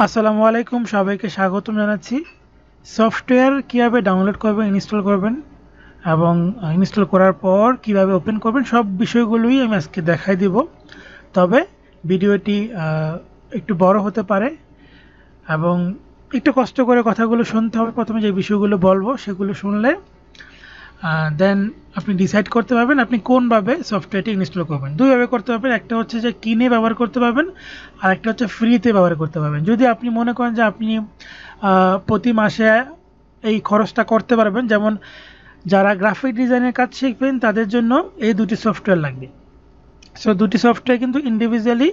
আসসালামু আলাইকুম, সবাইকে স্বাগতম জানাচ্ছি। সফটওয়্যার কীভাবে ডাউনলোড করবেন ইনস্টল করবেন এবং ইনস্টল করার পর কীভাবে ওপেন করবেন, সব বিষয়গুলোই আমি আজকে দেখাই দিব। তবে ভিডিওটি একটু বড় হতে পারে এবং একটু কষ্ট করে কথাগুলো শুনতে হবে। প্রথমে যে বিষয়গুলো বলব, সেগুলো শুনলে দেন আপনি ডিসাইড করতে পারবেন আপনি কোনভাবে সফটওয়্যারটি ইনস্টল করবেন। দুইভাবে করতে পারবেন, একটা হচ্ছে যে কিনে ব্যবহার করতে পারবেন, আর একটা হচ্ছে ফ্রিতে ব্যবহার করতে পারবেন। যদি আপনি মনে করেন যে আপনি প্রতি মাসে এই খরচটা করতে পারবেন, যেমন যারা গ্রাফিক ডিজাইনের কাজ শিখবেন, তাদের জন্য এই দুটি সফটওয়্যার লাগবে। সো দুটি সফটওয়্যার কিন্তু ইন্ডিভিজুয়ালি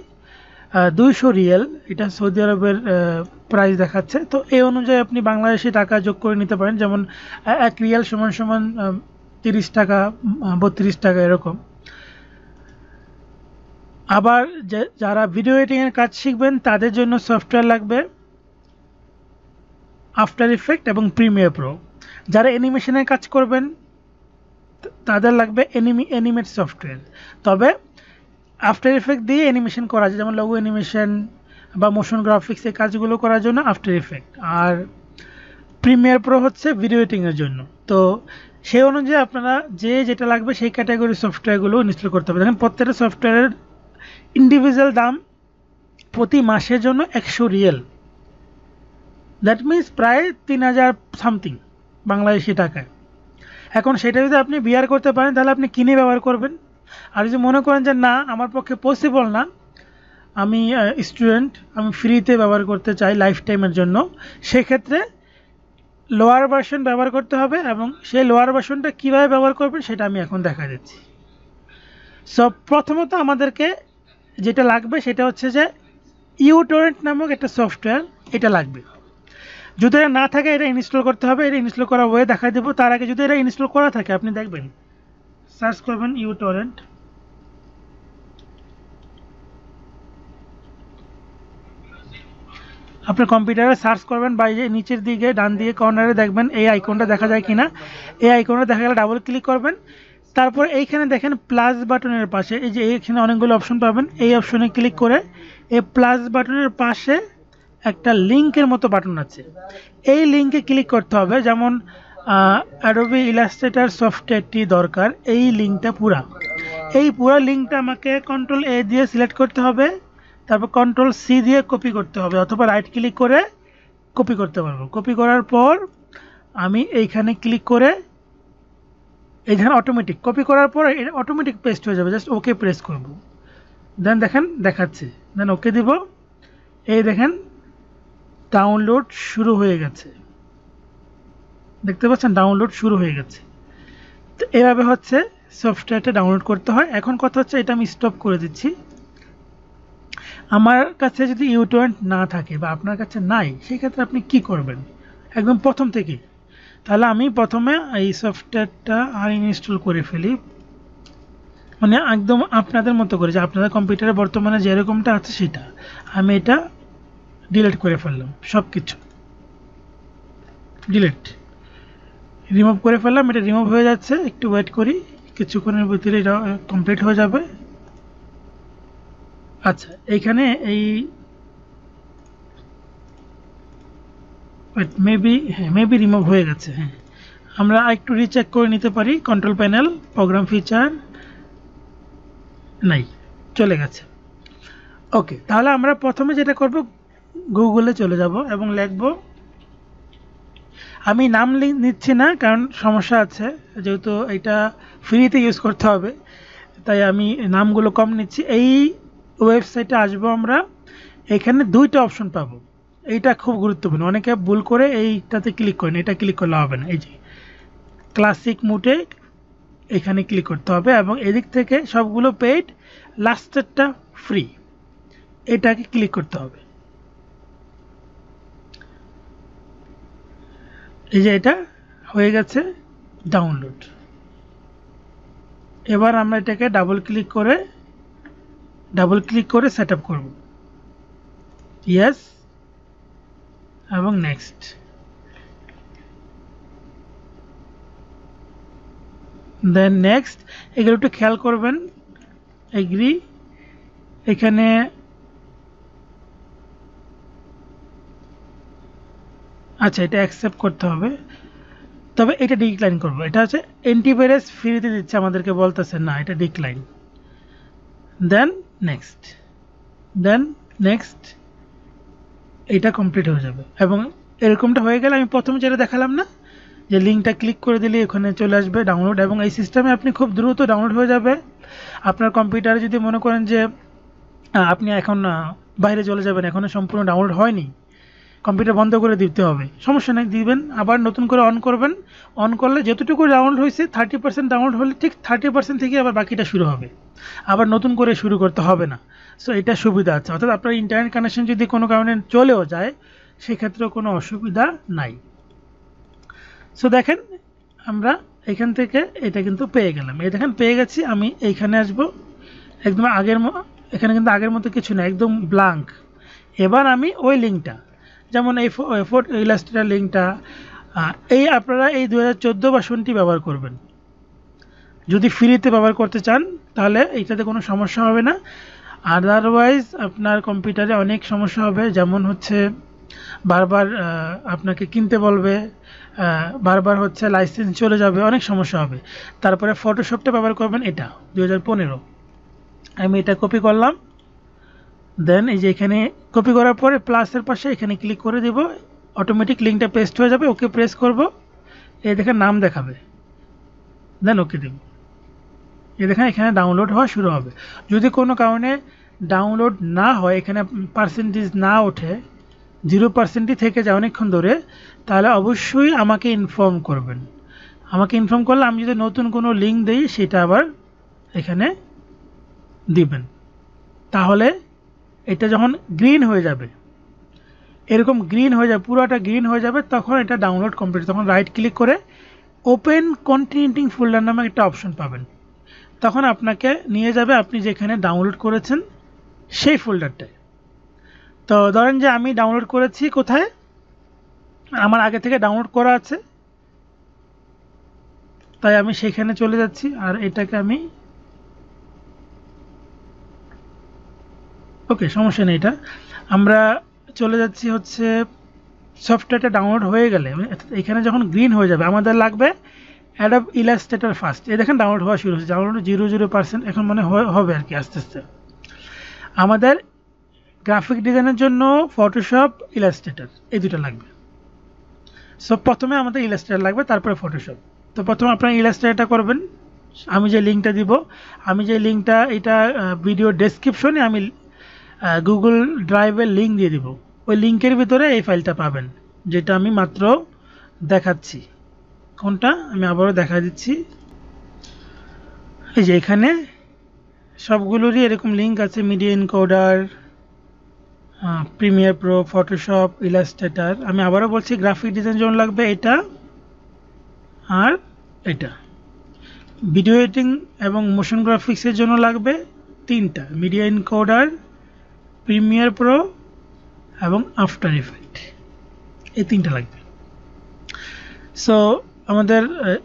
দুইশো রিয়েল, এটা সৌদি আরবের প্রাইস দেখাচ্ছে। তো এই অনুযায়ী আপনি বাংলাদেশি টাকা যোগ করে নিতে পারেন, যেমন এক রিয়াল সমান সমান তিরিশ টাকা বত্রিশ টাকা এরকম। আবার যারা ভিডিও এডিটিংয়ের কাজ শিখবেন, তাদের জন্য সফটওয়্যার লাগবে আফটার ইফেক্ট এবং প্রিমিয়ার প্রো যারা অ্যানিমেশনের কাজ করবেন তাদের লাগবে এনিমি অ্যানিমেট সফটওয়্যার তবে আফটার ইফেক্ট দিয়ে অ্যানিমেশন করা যায়, যেমন লগো অ্যানিমেশন বা মোশন গ্রাফিক্স এই কাজগুলো করার জন্য আফটার ইফেক্ট আর প্রিমিয়ার প্রো হচ্ছে ভিডিও এডিটিংয়ের জন্য। তো সেই অনুযায়ী আপনারা যে যেটা লাগবে সেই ক্যাটাগরি সফটওয়্যারগুলো ইনস্টল করতে হবে। দেখেন, প্রত্যেকটা সফটওয়্যারের ইন্ডিভিজুয়াল দাম প্রতি মাসের জন্য একশো রিয়েল দ্যাট মিন্স প্রায় তিন হাজার সামথিং বাংলাদেশি টাকায়। এখন সেটা যদি আপনি বিয়ার করতে পারেন, তাহলে আপনি কিনে ব্যবহার করবেন। আর যদি মনে করেন যে না, আমার পক্ষে পসিবল না, আমি স্টুডেন্ট আমি ফ্রিতে ব্যবহার করতে চাই লাইফ টাইমের জন্য, সেক্ষেত্রে লোয়ার ভার্সন ব্যবহার করতে হবে এবং সেই লোয়ার ভার্সনটা কীভাবে ব্যবহার করবেন সেটা আমি এখন দেখা দিচ্ছি। সো প্রথমত আমাদেরকে যেটা লাগবে সেটা হচ্ছে যে ইউটোরেন্ট নামক একটা সফটওয়্যার এটা লাগবে। যদি এটা না থাকে, এটা ইনস্টল করতে হবে, এটা ইনস্টল করা ওয়ে দেখা দেবো। তার আগে যদি এটা ইনস্টল করা থাকে, আপনি দেখবেন সার্চ করবেন ইউটোরেন্ট আপনার কম্পিউটারে সার্চ করবেন বা এই নিচের দিকে, ডান দিকে কর্নারে দেখবেন এই আইকনটা দেখা যায় কিনা। এই আইকনটা দেখা গেলে ডাবল ক্লিক করবেন। তারপর এইখানে দেখেন প্লাস বাটনের পাশে, এই যে এইখানে অনেকগুলো অপশন পাবেন। এই অপশনে ক্লিক করে এই প্লাস বাটনের পাশে একটা লিঙ্কের মতো বাটন আছে। এই লিঙ্কে ক্লিক করতে হবে, যেমন অ্যাডোবি ইলাস্ট্রেটার সফটওয়্যারটি দরকার, এই লিঙ্কটা পুরা। এই পুরা লিঙ্কটা আমাকে কন্ট্রোল এ দিয়ে সিলেক্ট করতে হবে। তারপর কন্ট্রোল সি দিয়ে কপি করতে হবে অথবা রাইট ক্লিক করে কপি করতে পারব। কপি করার পর আমি এইখানে ক্লিক করে এইখানে অটোমেটিক কপি করার পর এটা অটোমেটিক পেস্ট হয়ে যাবে। জাস্ট ওকে প্রেস করব। দেন দেখেন দেখাচ্ছে। দেন ওকে দিব। এই দেখেন ডাউনলোড শুরু হয়ে গেছে। দেখতে পাচ্ছেন? ডাউনলোড শুরু হয়ে গেছে। তো এভাবে হচ্ছে সফটওয়্যারটা ডাউনলোড করতে হয়। এখন কথা হচ্ছে এটা আমি স্টপ করে দিচ্ছি। আমার কাছে যদি ইউটোয়েন্ট না থাকে বা আপনার কাছে নাই, সেক্ষেত্রে আপনি কি করবেন? একদম প্রথম থেকেই তাহলে আমি প্রথমে এই সফটওয়্যারটা আর ইনস্টল করে ফেলি। মানে একদম আপনাদের মতো করে, যে আপনাদের কম্পিউটারে বর্তমানে যেরকমটা আছে সেটা। আমি এটা ডিলিট করে ফেললাম সব কিছু ডিলিট। রিমুভ করে ফেললাম, এটা রিমুভ হয়ে যাচ্ছে, একটু ওয়েট করি, কিছুক্ষণের ভিতরে এটা কমপ্লিট হয়ে যাবে। আচ্ছা এইখানে এই মেবি হ্যাঁ মেবি রিমুভ হয়ে গেছে হ্যাঁ। আমরা একটু রিচেক করে নিতে পারি কন্ট্রোল প্যানেল প্রোগ্রাম ফিচার নাই, চলে গেছে। ওকে তাহলে আমরা প্রথমে যেটা করব গুগলে চলে যাব এবং লিখব, আমি নাম নিচ্ছি না, কারণ সমস্যা আছে, যেহেতু এটা ফ্রিতে ইউজ করতে হবে, তাই আমি নামগুলো কম নিচ্ছি। এই ওয়েবসাইটে আসব আমরা, এখানে দুইটা অপশন পাবো। এইটা খুব গুরুত্বপূর্ণ। অনেকে ভুল করে এইটাতে ক্লিক করেন, এটা ক্লিক করলে হবে না। এই যে ক্লাসিক মুটে এখানে ক্লিক করতে হবে এবং এদিক থেকে সবগুলো পেইড লাস্টেরটা ফ্রি এটাকে ক্লিক করতে হবে। এই যে এটা হয়ে গেছে ডাউনলোড এবার আমরা এটাকে ডাবল ক্লিক করে ডাবল ক্লিক করে সেট আপ করব। ইয়েস এবং নেক্সট দেন নেক্সট এগুলো একটু খেয়াল করবেন। এগ্রি এখানে আচ্ছা এটা অ্যাকসেপ্ট করতে হবে। তবে এটা ডিক্লাইন করব। এটা হচ্ছে অ্যান্টিভাইরাস ফ্রিতে দিচ্ছে আমাদেরকে বলতেছে, না, এটা decline then next then next এটা কমপ্লিট হয়ে যাবে। এবং এরকমটা হয়ে গেলে আমি প্রথমে যেটা দেখালাম না, যে লিঙ্কটা ক্লিক করে দিলে এখানে চলে আসবে ডাউনলোড এবং এই সিস্টেমে আপনি খুব দ্রুত ডাউনলোড হয়ে যাবে। আপনার কম্পিউটারে যদি মনে করেন যে আপনি এখন বাইরে চলে যাবেন এখনও সম্পূর্ণ ডাউনলোড হয়নি কম্পিউটার বন্ধ করে দিতে হবে। সমস্যা নেই, দিবেন। আবার নতুন করে অন করবেন। অন করলে যতটুকু ডাউনলোড হয়েছে থার্টি পার্সেন্ট ডাউনলোড হলে ঠিক থার্টি পার্সেন্ট থেকে আবার বাকিটা শুরু হবে। আবার নতুন করে শুরু করতে হবে না। সো এটা সুবিধা আছে। অর্থাৎ আপনার ইন্টারনেট কানেকশন যদি কোনো কারণে চলেও যায়, সেক্ষেত্রেও কোনো অসুবিধা নাই। সো দেখেন, আমরা এখান থেকে এটা কিন্তু পেয়ে গেলাম। এই দেখেন, পেয়ে গেছি। আমি এইখানে আসব। একদম আগের এখানে কিন্তু আগের মতো কিছু না একদম ব্লাঙ্ক এবার আমি ওই লিঙ্কটা যেমন এই ফোর্ট ইলাস্ট্রেটার লিঙ্কটা এই আপনারা এই দু হাজার চোদ্দ ব্যবহার করবেন। যদি ফ্রিতে ব্যবহার করতে চান, তাহলে এইটাতে কোনো সমস্যা হবে না। আদারওয়াইজ আপনার কম্পিউটারে অনেক সমস্যা হবে। যেমন হচ্ছে, বারবার আপনাকে কিনতে বলবে বারবার হচ্ছে লাইসেন্স চলে যাবে, অনেক সমস্যা হবে। তারপরে ফটোশপটা ব্যবহার করবেন এটা দু হাজার পনেরো। আমি এটা কপি করলাম। দেন এই যে এখানে কপি করার পরে প্লাসের পাশে এখানে ক্লিক করে দেব অটোমেটিক লিঙ্কটা পেস্ট হয়ে যাবে ওকে প্রেস করব। এই দেখেন নাম দেখাবে। দেন ওকে দেব। এই দেখেন এখানে ডাউনলোড হওয়া শুরু হবে। যদি কোনো কারণে ডাউনলোড না হয়, এখানে পার্সেন্টেজ না ওঠে জিরো পার্সেন্টই থেকে যায় অনেকক্ষণ ধরে, তাহলে অবশ্যই আমাকে ইনফর্ম করবেন। আমাকে ইনফর্ম করলে আমি যদি নতুন কোনো লিঙ্ক দিই, সেটা আবার এখানে দিবেন। তাহলে এটা যখন গ্রিন হয়ে যাবে, এরকম গ্রিন হয়ে যাবে, পুরোটা গ্রিন হয়ে যাবে, তখন এটা ডাউনলোড কমপ্লিট তখন রাইট ক্লিক করে ওপেন কন্টিনিউটিং ফোল্ডার নামে একটা অপশন পাবেন। তখন আপনাকে নিয়ে যাবে আপনি যেখানে ডাউনলোড করেছেন সেই ফোল্ডারটায় তো ধরেন যে আমি ডাউনলোড করেছি কোথায়? আমার আগে থেকে ডাউনলোড করা আছে। তাই আমি সেখানে চলে যাচ্ছি আর এটাকে আমি ওকে সমস্যা নেই এটা। আমরা চলে যাচ্ছি হচ্ছে সফটওয়্যারটা ডাউনলোড হয়ে গেলে মানে এখানে যখন গ্রিন হয়ে যাবে, আমাদের লাগবে অ্যাডাব ইলাস্ট্রেটার ফার্স্ট এই দেখেন ডাউনলোড হওয়া শুরু হচ্ছে ডাউনলোড জিরো জিরো পার্সেন্ট এখন মনে হবে আর কি আস্তে আস্তে। আমাদের গ্রাফিক ডিজাইনের জন্য ফটোশপ ইলাস্ট্রেটার এই দুটো লাগবে। সো প্রথমে আমাদের ইলাস্ট্রেটার লাগবে, তারপরে ফটোশপ তো প্রথমে আপনারা ইলাস্ট্রেটারটা করবেন। আমি যে লিঙ্কটা দিব, আমি যে লিঙ্কটা এটা ভিডিও ডেসক্রিপশনে আমি গুগল ড্রাইভের লিঙ্ক দিয়ে দিব। ওই লিঙ্কের ভিতরে এই ফাইলটা পাবেন, যেটা আমি মাত্র দেখাচ্ছি। কোনটা? আমি আবারও দেখা দিচ্ছি। এই যে এখানে সবগুলোরই এরকম লিঙ্ক আছে Media Encoder Premiere Pro Photoshop Illustrator আমি আবারও বলছি গ্রাফিক ডিজাইন জন্য লাগবে এটা আর এটা। ভিডিও এডিটিং এবং মোশন গ্রাফিক্সের জন্য লাগবে তিনটা মিডিয়া এনকোডার প্রিমিয়ার প্রো এবং আফটার ইফেক্ট এই তিনটা লাগবে। সো আমাদের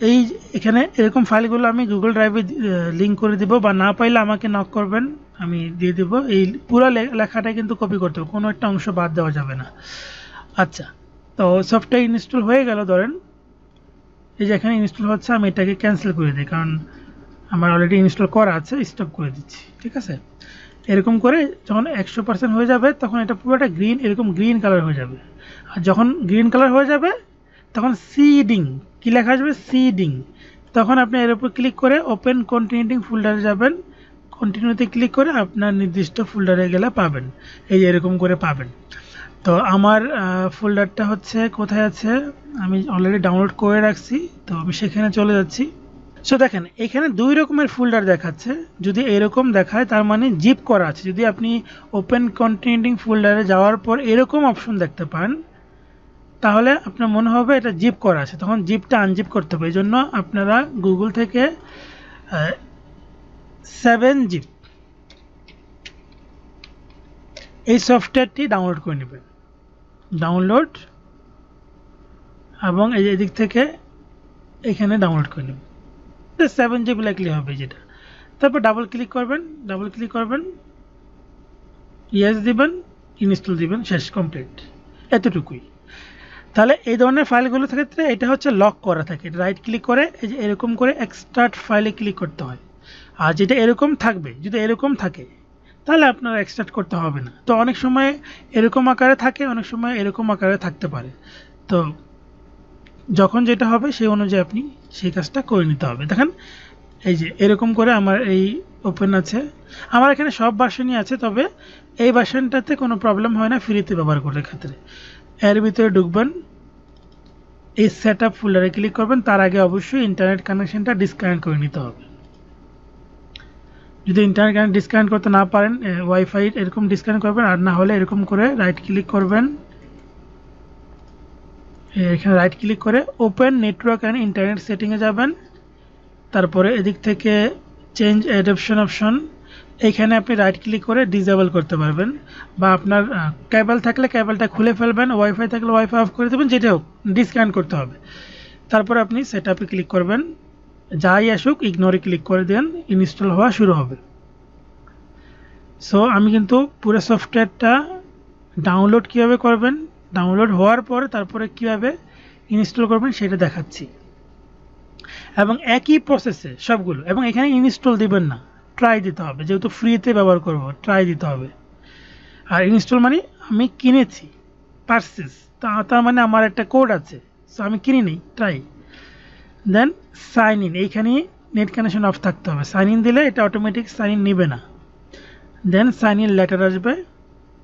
এই এখানে এরকম ফাইলগুলো আমি গুগল ড্রাইভে লিঙ্ক করে দিব বা না পাইলে আমাকে নক করবেন, আমি দিয়ে দেব। এই পুরো লেখাটা কিন্তু কপি করতে হবে, কোনো একটা অংশ বাদ দেওয়া যাবে না। আচ্ছা তো সফটওয়্যার ইনস্টল হয়ে গেল ধরেন। এই যে এখানে ইনস্টল হচ্ছে, আমি এটাকে ক্যান্সেল করে দিই, কারণ আমার অলরেডি ইনস্টল করা আছে স্টপ করে দিচ্ছি, ঠিক আছে? এরকম করে যখন একশো পার্সেন্ট হয়ে যাবে, তখন এটা পুরোটা গ্রিন এরকম গ্রিন কালার হয়ে যাবে। আর যখন গ্রিন কালার হয়ে যাবে, তখন সিডিং কী লেখা আসবে? সিডিং তখন আপনি এর উপর ক্লিক করে ওপেন কন্টিনিউটিং ফোল্ডারে যাবেন। কন্টিনিউতে ক্লিক করে আপনার নির্দিষ্ট ফোল্ডারে গেলে পাবেন। এই এরকম করে পাবেন। তো আমার ফোল্ডারটা হচ্ছে কোথায় আছে? আমি অলরেডি ডাউনলোড করে রাখছি। তো আমি সেখানে চলে যাচ্ছি। সো দেখেন, এখানে দুই রকমের ফোল্ডার দেখাচ্ছে। যদি এরকম দেখায়, তার মানে জিপ করা আছে। যদি আপনি ওপেন কন্টিনিউটিং ফোল্ডারে যাওয়ার পর এরকম অপশন দেখতে পান, তাহলে আপনার মনে হবে এটা জিপ করা আছে। তখন জিপটা আনজিপ করতে হবে। এই জন্য আপনারা গুগল থেকে সেভেন জিপ এই সফটওয়্যারটি ডাউনলোড করে নেবেন। ডাউনলোড এবং এই যে এদিক থেকে এখানে ডাউনলোড করে নেবেন। সেভেন জিবি লাগলে হবে যেটা। তারপর ডাবল ক্লিক করবেন ডাবল ক্লিক করবেন ইয়েস দিবেন ইনস্টল দিবেন, শেষ কমপ্লিট এতটুকুই। তাহলে এই ধরনের ফাইলগুলোর ক্ষেত্রে এটা হচ্ছে লক করা থাকে। রাইট ক্লিক করে এই যে এরকম করে এক্সট্রাট ফাইলে ক্লিক করতে হয়। আর যেটা এরকম থাকবে, যদি এরকম থাকে, তাহলে আপনার এক্সট্রাক্ট করতে হবে না। তো অনেক সময় এরকম আকারে থাকে, অনেক সময় এরকম আকারে থাকতে পারে। তো যখন যেটা হবে সেই অনুযায়ী আপনি সেই কাজটা করে নিতে হবে। দেখেন, এই যে এরকম করে আমার এই ওপেন আছে। আমার এখানে সব বাসনই আছে, তবে এই বাসনটাতে কোনো প্রবলেম হয় না ফ্রিতে ব্যবহার করার ক্ষেত্রে। এর ভিতরে ঢুকবেন, এই সেট আপ ফোল্ডারে ক্লিক করবেন, তার আগে অবশ্যই ইন্টারনেট কানেকশনটা ডিসকানেক্ট করে নিতে হবে। যদি ইন্টারনেট কানেক্ট ডিসকানেক্ট করতে না পারেন ওয়াইফাই এরকম ডিসকানেক্ট করবেন, আর না হলে এরকম করে রাইট ক্লিক করবেন। এখানে রাইট ক্লিক করে ওপেন নেটওয়ার্ক অ্যান্ড ইন্টারনেট সেটিংয়ে যাবেন। তারপরে এদিক থেকে চেঞ্জ অ্যাডপশন অপশন এইখানে আপনি রাইট ক্লিক করে ডিসেবল করতে পারবেন। বা আপনার কেবল থাকলে কেবলটা খুলে ফেলবেন ওয়াইফাই থাকলে ওয়াইফাই অফ করে দেবেন যেটা হোক ডিসকানেক্ট করতে হবে। তারপর আপনি সেট আপে ক্লিক করবেন। যাই আসুক ইগনোরে ক্লিক করে দেন ইনস্টল হওয়া শুরু হবে। সো আমি কিন্তু পুরো সফটওয়্যারটা ডাউনলোড কীভাবে করবেন? ডাউনলোড হওয়ার পর তারপরে কীভাবে ইনস্টল করবেন সেটা দেখাচ্ছি। এবং একই প্রসেসে সবগুলো, এবং এখানে ইনস্টল দিবেন না ট্রাই দিতে হবে। যেহেতু ফ্রিতে ব্যবহার করব ট্রাই দিতে হবে। আর ইনস্টল মানে আমি কিনেছি পার্সেস তা, তার মানে আমার একটা কোড আছে সো আমি কিনি নেই ট্রাই দেন সাইন ইন এইখানে নেট কানেকশন অফ থাকতে হবে। সাইন ইন দিলে এটা অটোমেটিক সাইন ইন নেবে না। দেন সাইন ইন লেটার আসবে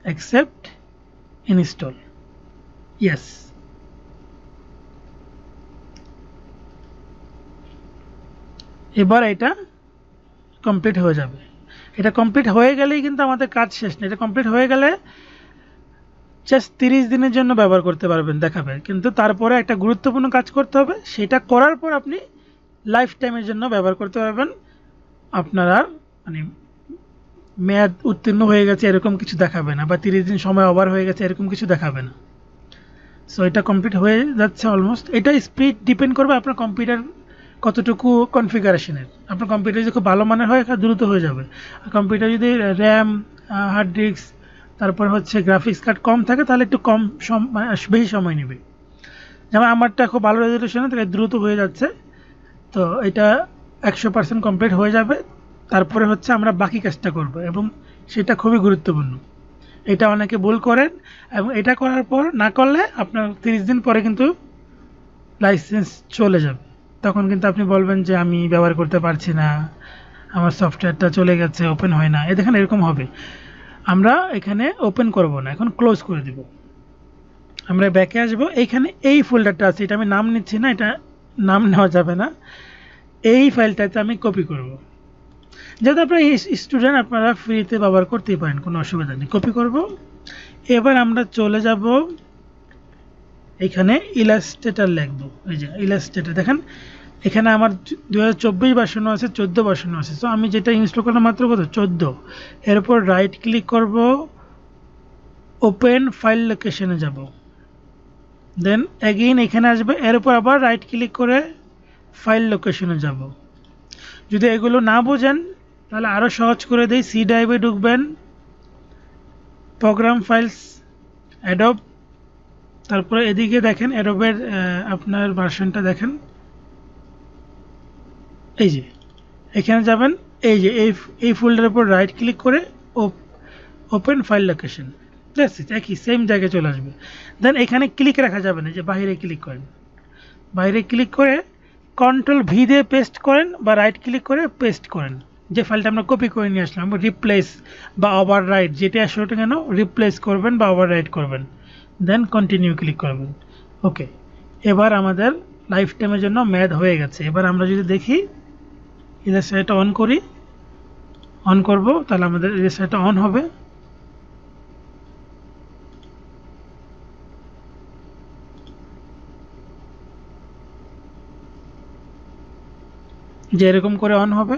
অ্যাকসেপ্ট ইনস্টল ইয়েস এবার এটা কমপ্লিট হয়ে যাবে। এটা কমপ্লিট হয়ে গেলেই কিন্তু আমাদের কাজ শেষ না এটা কমপ্লিট হয়ে গেলে জাস্ট তিরিশ দিনের জন্য ব্যবহার করতে পারবেন দেখাবে। কিন্তু তারপরে একটা গুরুত্বপূর্ণ কাজ করতে হবে। সেটা করার পর আপনি লাইফ টাইমের জন্য ব্যবহার করতে পারবেন। আপনার আর মানে মেয়াদ উত্তীর্ণ হয়ে গেছে এরকম কিছু দেখাবে না বা তিরিশ দিন সময় ওভার হয়ে গেছে এরকম কিছু দেখাবে না। সো এটা কমপ্লিট হয়ে যাচ্ছে অলমোস্ট এটা স্পিড ডিপেন্ড করবে আপনার কম্পিউটার কতটুকু কনফিগারেশনের আপনার কম্পিউটার যদি খুব ভালো মানের হয়, দ্রুত হয়ে যাবে। আর কম্পিউটার যদি র্যাম হার্ড ডিস্ক তারপর হচ্ছে গ্রাফিক্স কার্ড কম থাকে, তাহলে একটু কম মানে বেশি সময় নেবে। যেমন আমারটা খুব ভালো রেজলিউশনে তাহলে দ্রুত হয়ে যাচ্ছে। তো এটা একশো পার্সেন্ট কমপ্লিট হয়ে যাবে। তারপরে হচ্ছে আমরা বাকি কাজটা করব এবং সেটা খুবই গুরুত্বপূর্ণ। এটা অনেকে ভুল করেন, এবং এটা করার পর না করলে আপনার তিরিশ দিন পরে কিন্তু লাইসেন্স চলে যাবে। তখন কিন্তু আপনি বলবেন যে আমি ব্যবহার করতে পারছি না, আমার সফটওয়্যারটা চলে গেছে ওপেন হয় না। এ দেখেন এরকম হবে। আমরা এখানে ওপেন করব না, এখন ক্লোজ করে দিব। আমরা ব্যাকে আসব। এইখানে এই ফোল্ডারটা আছে, এটা আমি নাম নিচ্ছি না, এটা নাম নেওয়া যাবে না। এই ফাইলটাতে আমি কপি করব। যেহেতু আপনারা স্টুডেন্ট আপনারা ফ্রিতে ব্যবহার করতেই পারেন, কোনো অসুবিধা নেই। কপি করব। এবার আমরা চলে যাব এখানে ইলাস্ট্রেটার লিখব। এই যে ইলাস্ট্রেটার দেখেন, এখানে আমার দু হাজার চব্বিশ বাসানো আছে, চোদ্দ বাসানো আছে। সো আমি যেটা ইনস্টল করলাম মাত্র কত? চোদ্দ। এরপর রাইট ক্লিক করব ওপেন ফাইল লোকেশনে যাব। দেন অ্যাগেইন এখানে আসবে, এরপর আবার রাইট ক্লিক করে ফাইল লোকেশনে যাব। যদি এগুলো না বোঝেন, তাহলে আরও সহজ করে দিই। সি ড্রাইভে ঢুকবেন প্রোগ্রাম ফাইলস অ্যাডব তারপরে এদিকে দেখেন অ্যাডোবের আপনার ভার্সনটা দেখেন। এই যে, এখানে যাবেন, এই যে, এই এই ফোল্ডারের উপর রাইট ক্লিক করে ওপেন ফাইল লোকেশন জাস্ট একই সেম জায়গায় চলে আসবে। দেন এখানে ক্লিক রাখা যাবে না যে বাইরে ক্লিক করেন। বাইরে ক্লিক করে কন্ট্রোল ভি দিয়ে পেস্ট করেন বা রাইট ক্লিক করে পেস্ট করেন। যে ফাইলটা আমরা কপি করে নিয়ে আসলাম রিপ্লেস বা ওভার রাইট যেটা আসলে কেন? রিপ্লেস করবেন বা ওভার রাইট করবেন। দেন কন্টিনিউ ক্লিক করবেন। ওকে এবার আমাদের লাইফ টাইমের জন্য ম্যাদ হয়ে গেছে। এবার আমরা যদি দেখি ইলেকট্রিকটা অন করি অন করব, তাহলে আমাদের ইলেকট্রিকটা অন হবে। যে এরকম করে অন হবে?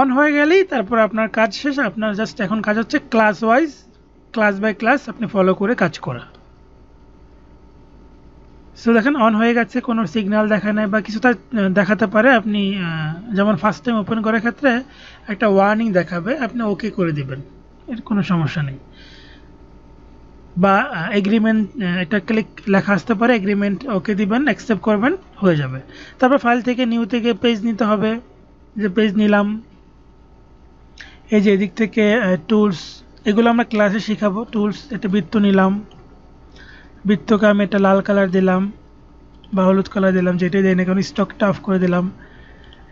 অন হয়ে গেলেই তারপর আপনার কাজ শেষ, আপনার জাস্ট এখন কাজ হচ্ছে class wise class by class আপনি ফলো করে কাজ করা। সো দেখেন অন হয়ে গেছে, কোনো সিগন্যাল দেখা নেই বা কিছুটা দেখাতে পারে, আপনি যেমন ফার্স্ট টাইম ওপেন করার ক্ষেত্রে একটা ওয়ার্নিং দেখাবে, আপনি ওকে করে দিবেন, এর কোনো সমস্যা নেই। বা এগ্রিমেন্ট এটা ক্লিক লেখা আসতে পারে এগ্রিমেন্ট ওকে দিবেন অ্যাকসেপ্ট করবেন, হয়ে যাবে। তারপর ফাইল থেকে নিউ থেকে পেজ নিতে হবে, যে পেজ নিলাম। এই যে এদিক থেকে টুলস এগুলো আমরা ক্লাসে শেখাবো। টুলস এটা বৃত্ত নিলাম। বৃত্তকে আমি একটা লাল কালার দিলাম বা হলুদ কালার দিলাম, যেটাই দেয় না কারণ স্টকটা অফ করে দিলাম।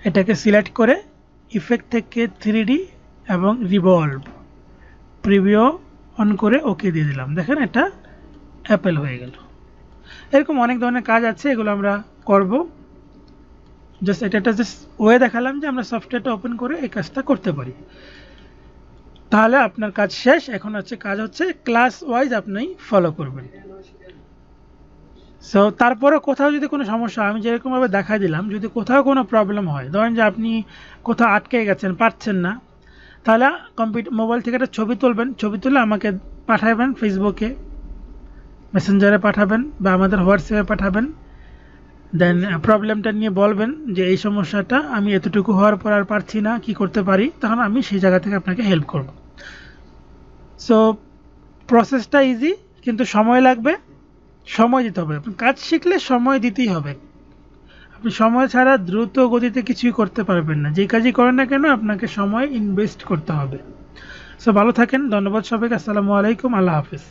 এটাকে সিলেক্ট করে ইফেক্ট থেকে থ্রি এবং রিভলভ প্রিভিউ অন করে ওকে দিয়ে দিলাম। দেখেন এটা অ্যাপেল হয়ে গেল। এরকম অনেক ধরনের কাজ আছে, এগুলো আমরা করব। জাস্ট এটা একটা জাস্ট ওয়ে দেখালাম যে আমরা সফটওয়্যারটা ওপেন করে এই কাজটা করতে পারি। তাহলে আপনার কাজ শেষ। এখন হচ্ছে কাজ হচ্ছে ক্লাস ওয়াইজ আপনি ফলো করবেন। সো তারপরে কোথাও যদি কোনো সমস্যা আমি যেরকমভাবে দেখা দিলাম, যদি কোথাও কোনো প্রবলেম হয়, ধরেন যে আপনি কোথাও আটকে গেছেন, পারছেন না তাহলে কম্পিউটার মোবাইল থেকে একটা ছবি তুলবেন। ছবি তুলে আমাকে পাঠাবেন ফেসবুকে মেসেঞ্জারে পাঠাবেন বা আমাদের হোয়াটসঅ্যাপে পাঠাবেন। দেন প্রবলেমটা নিয়ে বলবেন যে এই সমস্যাটা আমি এতটুকু হওয়ার পর আর পারছি না, কি করতে পারি? তখন আমি সেই জায়গা থেকে আপনাকে হেল্প করব। সো প্রসেসটা ইজি কিন্তু সময় লাগবে। সময় দিতে হবে। কাজ শিখলে সময় দিতেই হবে। আপনি সময় ছাড়া দ্রুত গতিতে কিছুই করতে পারবেন না। যে কাজই করেন না কেন, আপনাকে সময় ইনভেস্ট করতে হবে। সো ভালো থাকেন, ধন্যবাদ সবাইকে, আসসালামু আলাইকুম, আল্লাহ হাফিজ।